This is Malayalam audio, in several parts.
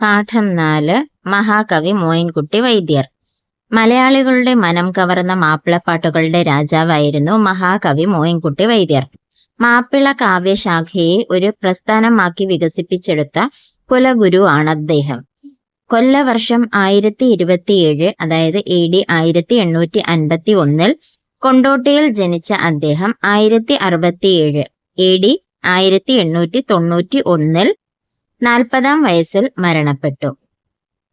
പാഠം നാല് മഹാകവി മോയിൻകുട്ടി വൈദ്യർ. മലയാളികളുടെ മനം കവർന്ന മാപ്പിളപ്പാട്ടുകളുടെ രാജാവായിരുന്നു മഹാകവി മോയിൻകുട്ടി വൈദ്യർ. മാപ്പിള കാവ്യശാഖയെ ഒരു പ്രസ്ഥാനമാക്കി വികസിപ്പിച്ചെടുത്ത കുലഗുരു ആണ് അദ്ദേഹം. കൊല്ലവർഷം ആയിരത്തി ഇരുപത്തിയേഴ് അതായത് എ ഡി ആയിരത്തി എണ്ണൂറ്റി അൻപത്തി ഒന്നിൽ കൊണ്ടോട്ടിയിൽ ജനിച്ച അദ്ദേഹം ആയിരത്തി അറുപത്തിയേഴ് എ ഡി ആയിരത്തി എണ്ണൂറ്റി തൊണ്ണൂറ്റി ഒന്നിൽ നാൽപ്പതാം വയസ്സിൽ മരണപ്പെട്ടു.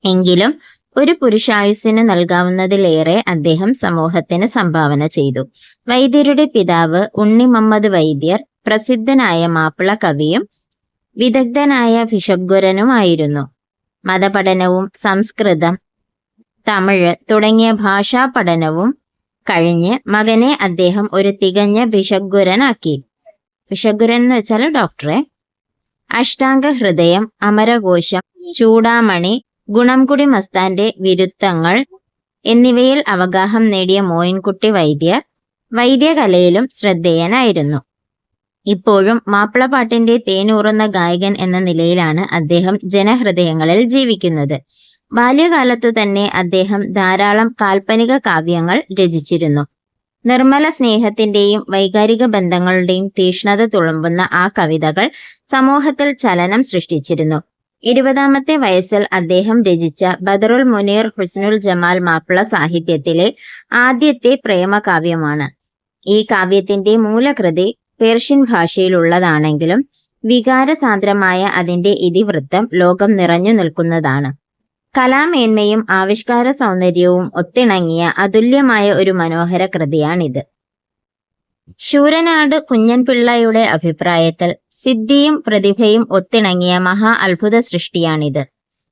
എങ്കിലും ഒരു പുരുഷായുസ്സിന് നൽകാവുന്നതിലേറെ അദ്ദേഹം സമൂഹത്തിന് സംഭാവന ചെയ്തു. വൈദ്യരുടെ പിതാവ് ഉണ്ണി മുഹമ്മദ് വൈദ്യർ പ്രസിദ്ധനായ മാപ്പിള കവിയും വിദഗ്ധനായ ഫിഷഗ്വരനുമായിരുന്നു മതപഠനവും സംസ്കൃതം തമിഴ് തുടങ്ങിയ ഭാഷാ പഠനവും കഴിഞ്ഞ് മകനെ അദ്ദേഹം ഒരു തികഞ്ഞ ഭിഷഗ്വരനാക്കി ഭിഷഗ്വരൻ എന്ന് വെച്ചാൽ ഡോക്ടറെ. അഷ്ടാംഗ ഹൃദയം അമരകോശം ചൂടാമണി ഗുണംകുടി മസ്താന്റെ വിരുദ്ധങ്ങൾ എന്നിവയിൽ അവഗാഹം നേടിയ മോയിൻകുട്ടി വൈദ്യർ വൈദ്യകലയിലും ശ്രദ്ധേയനായിരുന്നു. ഇപ്പോഴും മാപ്പിളപ്പാട്ടിന്റെ തേനൂറുന്ന ഗായകൻ എന്ന നിലയിലാണ് അദ്ദേഹം ജനഹൃദയങ്ങളിൽ ജീവിക്കുന്നത്. ബാല്യകാലത്തു തന്നെ അദ്ദേഹം ധാരാളം കാൽപ്പനിക കാവ്യങ്ങൾ രചിച്ചിരുന്നു. നിർമ്മല സ്നേഹത്തിന്റെയും വൈകാരിക ബന്ധങ്ങളുടെയും തീഷ്ണത തുളുമ്പുന്ന ആ കവിതകൾ സമൂഹത്തിൽ ചലനം സൃഷ്ടിച്ചിരുന്നു. ഇരുപതാമത്തെ വയസ്സിൽ അദ്ദേഹം രചിച്ച ബദറുൽ മുനീർ ഹുസ്നുൽ ജമാൽ മാപ്പിള സാഹിത്യത്തിലെ ആദ്യത്തെ പ്രേമകാവ്യമാണ്. ഈ കാവ്യത്തിന്റെ മൂലകൃതി പേർഷ്യൻ ഭാഷയിലുള്ളതാണെങ്കിലും വികാരസാന്ദ്രമായ അതിന്റെ ഇതിവൃത്തം ലോകം നിറഞ്ഞു നിൽക്കുന്നതാണ്. കലാമേന്മയും ആവിഷ്കാര സൗന്ദര്യവും ഒത്തിണങ്ങിയ അതുല്യമായ ഒരു മനോഹര കൃതിയാണിത്. ശൂരനാട് കുഞ്ഞൻപിള്ളയുടെ അഭിപ്രായത്തിൽ സിദ്ധിയും പ്രതിഭയും ഒത്തിണങ്ങിയ മഹാ അത്ഭുത സൃഷ്ടിയാണിത്.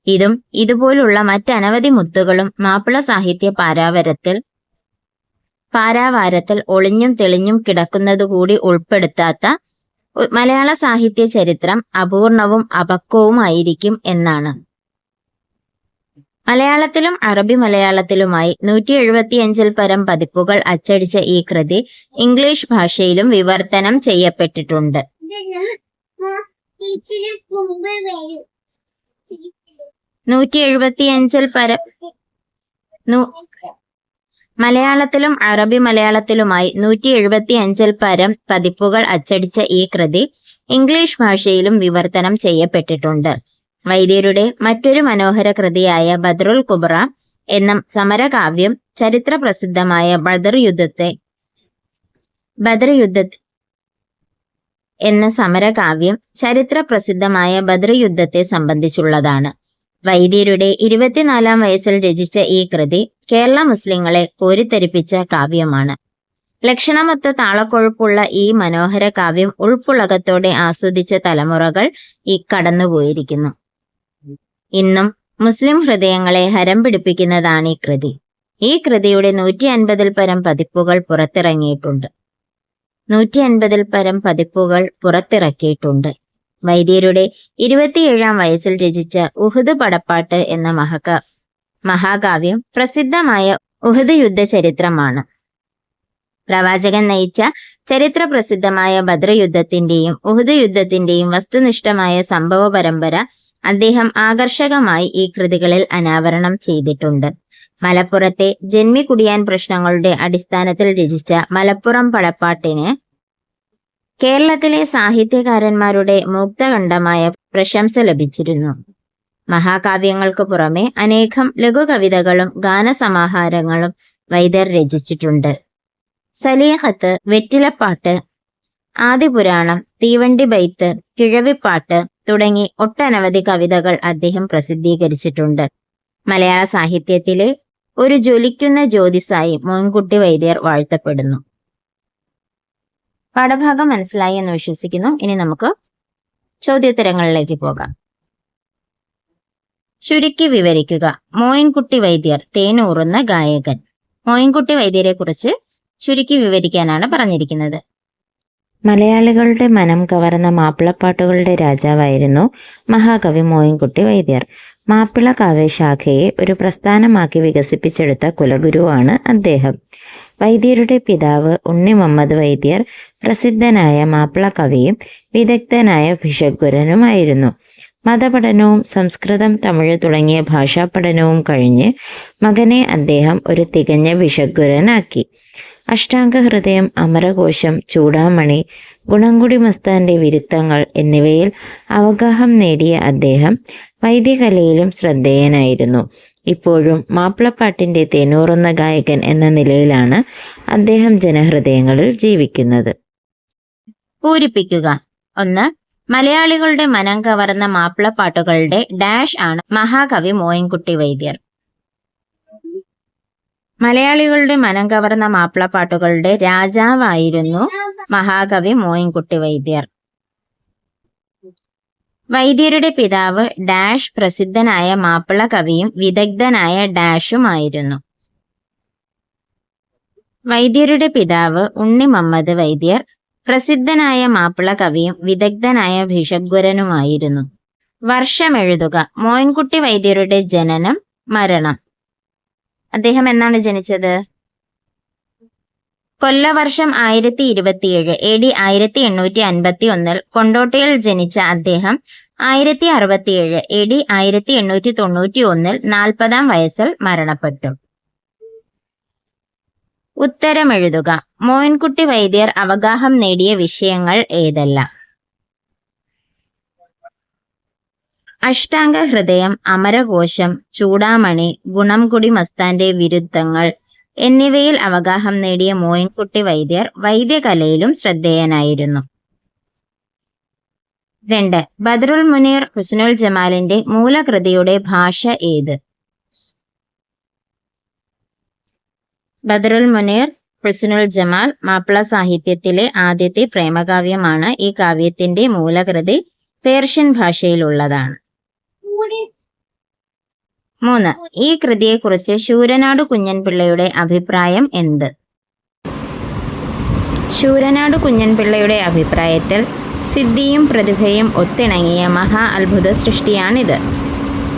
ഇതും ഇതുപോലുള്ള മറ്റനവധി മുത്തുകളും മാപ്പിള സാഹിത്യ പാരാവരത്തിൽ പാരാവാരത്തിൽ ഒളിഞ്ഞും തെളിഞ്ഞും കിടക്കുന്നതുകൂടി ഉൾപ്പെടുത്താത്ത മലയാള സാഹിത്യ ചരിത്രം അപൂർണവും അപക്വവുമായിരിക്കും എന്നാണ്. മലയാളത്തിലും അറബി മലയാളത്തിലുമായി നൂറ്റി എഴുപത്തിയഞ്ചിൽ പരം പതിപ്പുകൾ അച്ചടിച്ച ഈ കൃതി ഇംഗ്ലീഷ് ഭാഷയിലും വിവർത്തനം ചെയ്യപ്പെട്ടിട്ടുണ്ട്. നൂറ്റി എഴുപത്തിയഞ്ചിൽ പരം മലയാളത്തിലും അറബി മലയാളത്തിലുമായി നൂറ്റി എഴുപത്തി അഞ്ചിൽ പരം പതിപ്പുകൾ അച്ചടിച്ച ഈ കൃതി ഇംഗ്ലീഷ് ഭാഷയിലും വിവർത്തനം ചെയ്യപ്പെട്ടിട്ടുണ്ട്. വൈദ്യരുടെ മറ്റൊരു മനോഹര കൃതിയായ ബദ്രുൽ കുബ്ര എന്ന സമരകാവ്യം ചരിത്ര പ്രസിദ്ധമായ ബദർ യുദ്ധത്തെ ബദർ യുദ്ധ എന്ന സമരകാവ്യം ചരിത്ര പ്രസിദ്ധമായ ബദർ യുദ്ധത്തെ സംബന്ധിച്ചുള്ളതാണ്. വൈദ്യരുടെ ഇരുപത്തിനാലാം വയസ്സിൽ രചിച്ച ഈ കൃതി കേരള മുസ്ലിങ്ങളെ കോരിത്തെരിപ്പിച്ച കാവ്യമാണ്. ലക്ഷണമൊത്ത താളക്കൊഴുപ്പുള്ള ഈ മനോഹര കാവ്യം ഉൾപ്പുളകത്തോടെ ആസ്വദിച്ച തലമുറകൾ ഈ കടന്നുപോയിരിക്കുന്നു. ഇന്നും മുസ്ലിം ഹൃദയങ്ങളെ ഹരം പിടിപ്പിക്കുന്നതാണ് ഈ കൃതി. ഈ കൃതിയുടെ നൂറ്റി അൻപതിൽ പരം പതിപ്പുകൾ പുറത്തിറങ്ങിയിട്ടുണ്ട്. നൂറ്റി അൻപതിൽ പരം പതിപ്പുകൾ പുറത്തിറക്കിയിട്ടുണ്ട്. വൈദ്യരുടെ ഇരുപത്തിയേഴാം വയസ്സിൽ രചിച്ച ഉഹുദ് പടപ്പാട്ട് എന്ന മഹക മഹാകാവ്യം പ്രസിദ്ധമായ ഉഹുദ് യുദ്ധ ചരിത്രമാണ് പ്രവാചകൻ നയിച്ച ചരിത്ര പ്രസിദ്ധമായ ബദ്ര യുദ്ധത്തിന്റെയും ഉഹുദ് യുദ്ധത്തിന്റെയും വസ്തുനിഷ്ഠമായ സംഭവ പരമ്പര അദ്ദേഹം ആകർഷകമായി ഈ കൃതികളിൽ അനാവരണം ചെയ്തിട്ടുണ്ട്. മലപ്പുറത്തെ ജന്മിക്കുടിയാൻ പ്രശ്നങ്ങളുടെ അടിസ്ഥാനത്തിൽ രചിച്ച മലപ്പുറം പടപ്പാട്ടിന് കേരളത്തിലെ സാഹിത്യകാരന്മാരുടെ മുക്തകണ്ഠമായ പ്രശംസ ലഭിച്ചിരുന്നു. മഹാകാവ്യങ്ങൾക്ക് പുറമെ അനേകം ലഘുകവിതകളും ഗാനസമാഹാരങ്ങളും വൈദ്യർ രചിച്ചിട്ടുണ്ട്. സലീഹത്ത് വെറ്റിലപ്പാട്ട് ആദിപുരാണം തീവണ്ടി ബൈത്ത് കിഴവിപ്പാട്ട് തുടങ്ങി ഒട്ടനവധി കവിതകൾ അദ്ദേഹം പ്രസിദ്ധീകരിച്ചിട്ടുണ്ട്. മലയാള സാഹിത്യത്തിലെ ഒരു ജ്വലിക്കുന്ന ജ്യോതിസായി മോൻകുട്ടി വൈദ്യർ വാഴ്ത്തപ്പെടുന്നു. പാഠഭാഗം മനസ്സിലായി എന്ന് വിശ്വസിക്കുന്നു. ഇനി നമുക്ക് ചോദ്യോത്തരങ്ങളിലേക്ക് പോകാം. ചുരുക്കി വിവരിക്കുക. മോയിൻകുട്ടി വൈദ്യർ തേനൂറുന്ന ഗായകൻ. മോയിൻകുട്ടി വൈദ്യരെ കുറിച്ച് ചുരുക്കി വിവരിക്കാനാണ് പറഞ്ഞിരിക്കുന്നത്. മലയാളികളുടെ മനം കവർന്ന മാപ്പിളപ്പാട്ടുകളുടെ രാജാവായിരുന്നു മഹാകവി മോയിൻകുട്ടി വൈദ്യർ. മാപ്പിള കാവ്യശാഖയെ ഒരു പ്രസ്ഥാനമാക്കി വികസിപ്പിച്ചെടുത്ത കുലഗുരുവാണ് അദ്ദേഹം. വൈദ്യരുടെ പിതാവ് ഉണ്ണി മുഹമ്മദ് വൈദ്യർ പ്രസിദ്ധനായ മാപ്പിള കവിയും വിദഗ്ധനായ ഭിഷഗ്വരനുമായിരുന്നു. മതപഠനവും സംസ്കൃതം തമിഴ് തുടങ്ങിയ ഭാഷാ പഠനവും കഴിഞ്ഞ് മകനെ അദ്ദേഹം ഒരു തികഞ്ഞ വിഷഗ്വരനാക്കി അഷ്ടാംഗ ഹൃദയം അമരകോശം ചൂടാമണി ഗുണംകുടി മസ്താന്റെ വിരുത്തങ്ങൾ എന്നിവയിൽ അവഗാഹം നേടിയ അദ്ദേഹം വൈദ്യകലയിലും ശ്രദ്ധേയനായിരുന്നു. ഇപ്പോഴും മാപ്പിളപ്പാട്ടിന്റെ തേനൂറുന്ന ഗായകൻ എന്ന നിലയിലാണ് അദ്ദേഹം ജനഹൃദയങ്ങളിൽ ജീവിക്കുന്നത്. പൂരിപ്പിക്കുക. ഒന്ന് മലയാളികളുടെ മനം കവർന്ന മാപ്പിളപ്പാട്ടുകളുടെ ഡാഷ് ആണ് മഹാകവി മോയിൻകുട്ടി വൈദ്യർ. മലയാളികളുടെ മനം കവർന്ന മാപ്പിളപ്പാട്ടുകളുടെ രാജാവായിരുന്നു മഹാകവി മോയിൻകുട്ടി വൈദ്യർ. വൈദ്യരുടെ പിതാവ് ഡാഷ് പ്രസിദ്ധനായ മാപ്പിള കവിയും വിദഗ്ധനായ ഡാഷുമായിരുന്നു. വൈദ്യരുടെ പിതാവ് ഉണ്ണി മമ്മദ് വൈദ്യർ പ്രസിദ്ധനായ മാപ്പിള കവിയും വിദഗ്ധനായ ഭിഷഗ്വരനുമായിരുന്നു. വർഷമെഴുതുക. മോയിൻകുട്ടി വൈദ്യരുടെ ജനനം മരണം. അദ്ദേഹം എന്നാണ് ജനിച്ചത്? കൊല്ലവർഷം ആയിരത്തി ഇരുപത്തിയേഴ് എ ഡി ആയിരത്തി എണ്ണൂറ്റി അൻപത്തി ഒന്നിൽ കൊണ്ടോട്ടയിൽ ജനിച്ച അദ്ദേഹം ആയിരത്തി അറുപത്തിയേഴ് എ ഡി ആയിരത്തി എണ്ണൂറ്റി തൊണ്ണൂറ്റി ഒന്നിൽ നാൽപ്പതാം വയസ്സിൽ മരണപ്പെട്ടു. ഉത്തരമെഴുതുക. മോയിൻകുട്ടി വൈദ്യർ അവഗാഹം നേടിയ വിഷയങ്ങൾ ഏതെല്ലാം? അഷ്ടാംഗ ഹൃദയം അമരകോശം ചൂടാമണി ഗുണംകുടി മസ്താന്റെ വിരുദ്ധങ്ങൾ. എന്നിവയിൽ അവഗാഹം നേടിയ മോയിൻകുട്ടി വൈദ്യർ വൈദ്യകലയിലും ശ്രദ്ധേയനായിരുന്നു. രണ്ട്. ബദറുൽ മുനീർ ഹുസ്നുൽ ജമാലിന്റെ മൂലകൃതിയുടെ ഭാഷ ഏത്? ബദറുൽ മുനീർ ഹുസ്നുൽ ജമാൽ മാപ്പിള സാഹിത്യത്തിലെ ആദ്യത്തെ പ്രേമകാവ്യമാണ് ഈ കാവ്യത്തിന്റെ മൂലകൃതി പേർഷ്യൻ ഭാഷയിലുള്ളതാണ്. മൂന്ന്. ഈ കൃതിയെക്കുറിച്ച് ശൂരനാട് കുഞ്ഞൻപിള്ളയുടെ അഭിപ്രായം എന്ത്? ശൂരനാട് കുഞ്ഞൻപിള്ളയുടെ അഭിപ്രായത്തിൽ സിദ്ധിയും പ്രതിഭയും ഒത്തിണങ്ങിയ മഹാ അത്ഭുത സൃഷ്ടിയാണിത്.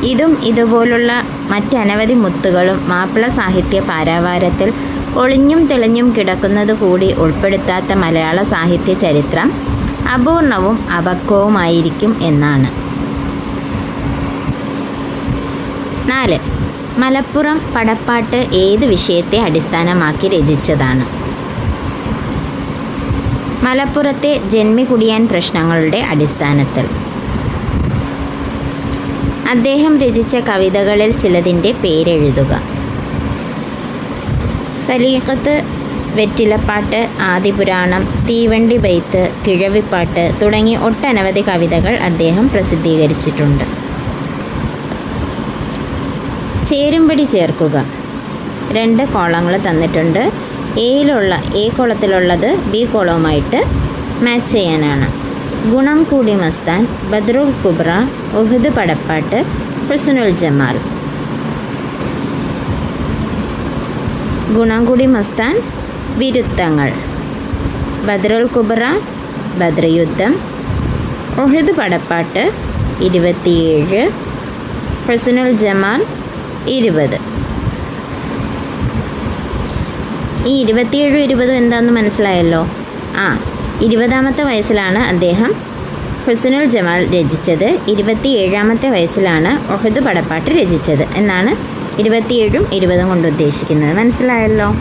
ഇതും ഇതുപോലുള്ള മറ്റനവധി മുത്തുകളും മാപ്പിള സാഹിത്യ പാരാവാരത്തിൽ ഒളിഞ്ഞും തെളിഞ്ഞും കിടക്കുന്നത് കൂടി ഉൾപ്പെടുത്താത്ത മലയാള സാഹിത്യ ചരിത്രം അപൂർണവും അപക്വവുമായിരിക്കും എന്നാണ്. നാല്. മലപ്പുറം പടപ്പാട്ട് ഏത് വിഷയത്തെ അടിസ്ഥാനമാക്കി രചിച്ചതാണ്? മലപ്പുറത്തെ ജന്മികുടിയാൻ പ്രശ്നങ്ങളുടെ അടിസ്ഥാനത്തിൽ. അദ്ദേഹം രചിച്ച കവിതകളിൽ ചിലതിന്റെ പേരെഴുതുക. സലീഖത്ത് വെറ്റിലപ്പാട്ട് ആദിപുരാണം തീവണ്ടി ബൈത്ത് കിഴവിപ്പാട്ട് തുടങ്ങി ഒട്ടനവധി കവിതകൾ അദ്ദേഹം പ്രസിദ്ധീകരിച്ചിട്ടുണ്ട്. ചേരുംപടി ചേർക്കുക. രണ്ട് കോളങ്ങൾ തന്നിട്ടുണ്ട്. എയിലുള്ള എ കോളത്തിലുള്ളത് ബി കോളവുമായിട്ട് മാച്ച് ചെയ്യാനാണ്. ഗുണം കൂടി മസ്താൻ ബദ്രുൽ കുബ്ര ഉഹദ് പടപ്പാട്ട് ഹുസ്നുൽ ജമാൽ. ഗുണം കൂടി മസ്താൻ വിരുത്തങ്ങൾ ബദ്രുൽ കുബ്ര ബദ്രയുദ്ധം ഉഹദ് പടപ്പാട്ട് ഇരുപത്തിയേഴ് ഹുസ്നുൽ ജമാൽ ഇരുപത്. ഈ ഇരുപത്തിയേഴും ഇരുപതും എന്താണെന്ന് മനസ്സിലായല്ലോ? ആ ഇരുപതാമത്തെ വയസ്സിലാണ് അദ്ദേഹം ഹുസനുൽ ജമാൽ രചിച്ചത്. ഇരുപത്തിയേഴാമത്തെ വയസ്സിലാണ് ഒഹദ് പടപ്പാട്ട് രചിച്ചത്. എന്നാണ് ഇരുപത്തിയേഴും ഇരുപതും കൊണ്ട് ഉദ്ദേശിക്കുന്നത്. മനസ്സിലായല്ലോ?